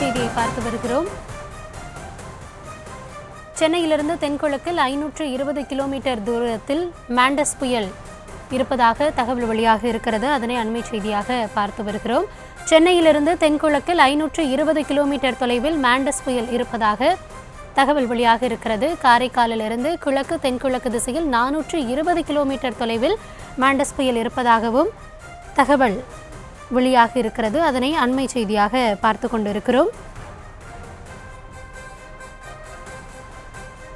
செய்தியை பார்த்து வருகிறோம். சென்னையிலிருந்து தென்கிழக்கில் ஐநூற்று இருபது கிலோமீட்டர் தூரத்தில் மாண்டஸ் புயல் இருப்பதாக தகவல் வெளியாக இருக்கிறது. அதனை அண்மை செய்தியாக பார்த்து வருகிறோம். சென்னையிலிருந்து தென்கிழக்கில் ஐநூற்று இருபது கிலோமீட்டர் தொலைவில் மாண்டஸ் புயல் இருப்பதாக தகவல் வெளியாக இருக்கிறது. காரைக்காலிலிருந்து கிழக்கு தென்கிழக்கு திசையில் நானூற்று இருபது கிலோமீட்டர் தொலைவில் மாண்டஸ் புயல் இருப்பதாகவும் தகவல் வெளியாக இருக்கிறது. அதனை அண்மை செய்தியாக பார்த்து கொண்டிருக்கிறோம்.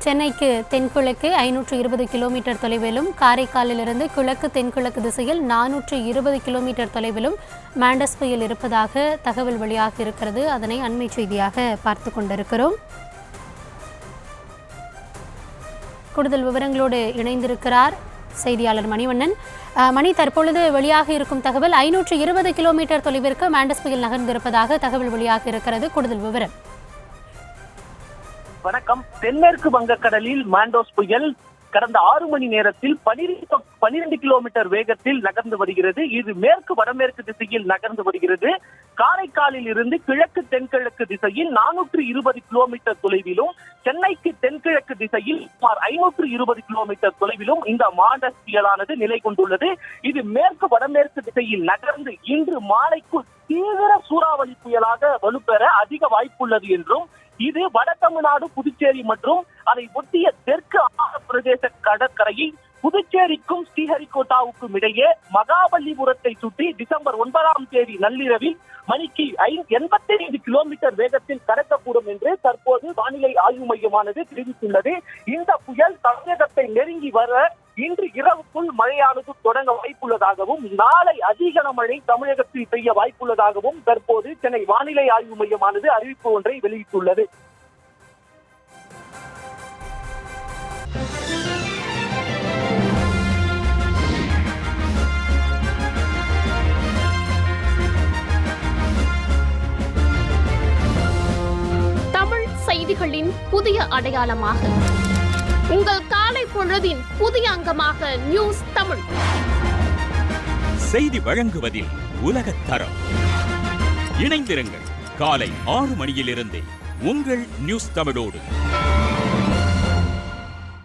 சென்னைக்கு தென்கிழக்கு ஐநூற்று இருபது கிலோமீட்டர் தொலைவிலும் காரைக்காலிலிருந்து கிழக்கு தென்கிழக்கு திசையில் நானூற்று இருபது கிலோமீட்டர் தொலைவிலும் மாண்டஸ் புயல் இருப்பதாக தகவல் வெளியாக இருக்கிறது. அதனை அண்மை செய்தியாக பார்த்து கொண்டிருக்கிறோம். கூடுதல் விவரங்களோடு இணைந்திருக்கிறார் செய்தியாளர் மணிவண்ணன். மணி தற்பொழுது வெளியாக இருக்கும் தகவல் ஐநூற்று இருபது கிலோமீட்டர் தொலைவிற்கு மாண்டஸ் புயல் நகர்ந்திருப்பதாக தகவல் வெளியாக இருக்கிறது. கூடுதல் விவரம். வணக்கம். தென்மேற்கு வங்கக்கடலில் மாண்டோஸ் புயல் கடந்த ஆறு மணி நேரத்தில் பனிரெண்டு பனிரெண்டு கிலோமீட்டர் வேகத்தில் நகர்ந்து வருகிறது. இது மேற்கு வடமேற்கு திசையில் நகர்ந்து வருகிறது. காரைக்காலில் இருந்து கிழக்கு தென்கிழக்கு திசையில் நானூற்று இருபது கிலோமீட்டர் தொலைவிலும் சென்னைக்கு தென்கிழக்கு திசையில் சுமார் ஐநூற்று இருபது கிலோமீட்டர் தொலைவிலும் இந்த மாண்டஸ் புயலானது நிலை கொண்டுள்ளது. இது மேற்கு வடமேற்கு திசையில் நகர்ந்து இன்று மாலைக்குள் தீவிர சூறாவளி புயலாக வலுப்பெற அதிக வாய்ப்புள்ளது என்றும் இது வட தமிழ்நாடு புதுச்சேரி மற்றும் அதை ஒட்டிய தெற்கு ஆந்திர பிரதேச கடற்கரையை புதுச்சேரிக்கும் ஸ்ரீஹரிகோட்டாவுக்கும் இடையே மகாபலிபுரத்தை சுற்றி டிசம்பர் ஒன்பதாம் தேதி நள்ளிரவில் மணிக்கு எண்பத்தி ஐந்து கிலோமீட்டர் வேகத்தில் கடக்கக்கூடும் என்று தற்போது வானிலை ஆய்வு மையமானது தெரிவித்துள்ளது. இந்த புயல் தமிழகத்தை நெருங்கி வர இன்று இரவுக்குள் மழையானது தொடங்க வாய்ப்புள்ளதாகவும் நாளை அதிக மழை தமிழகத்தில் பெய்ய வாய்ப்புள்ளதாகவும் தற்போது சென்னை வானிலை ஆய்வு மையமானது அறிவிப்பு ஒன்றை வெளியிட்டுள்ளது. தமிழ் செய்திகளின் புதிய அடையாளமாக பொழுதின் புதிய அங்கமாக நியூஸ் தமிழ். செய்தி வழங்குவதில் உலகத்தரம் இணைந்திருங்கள். காலை ஆறு மணியிலிருந்தே உங்கள் நியூஸ் தமிழோடு.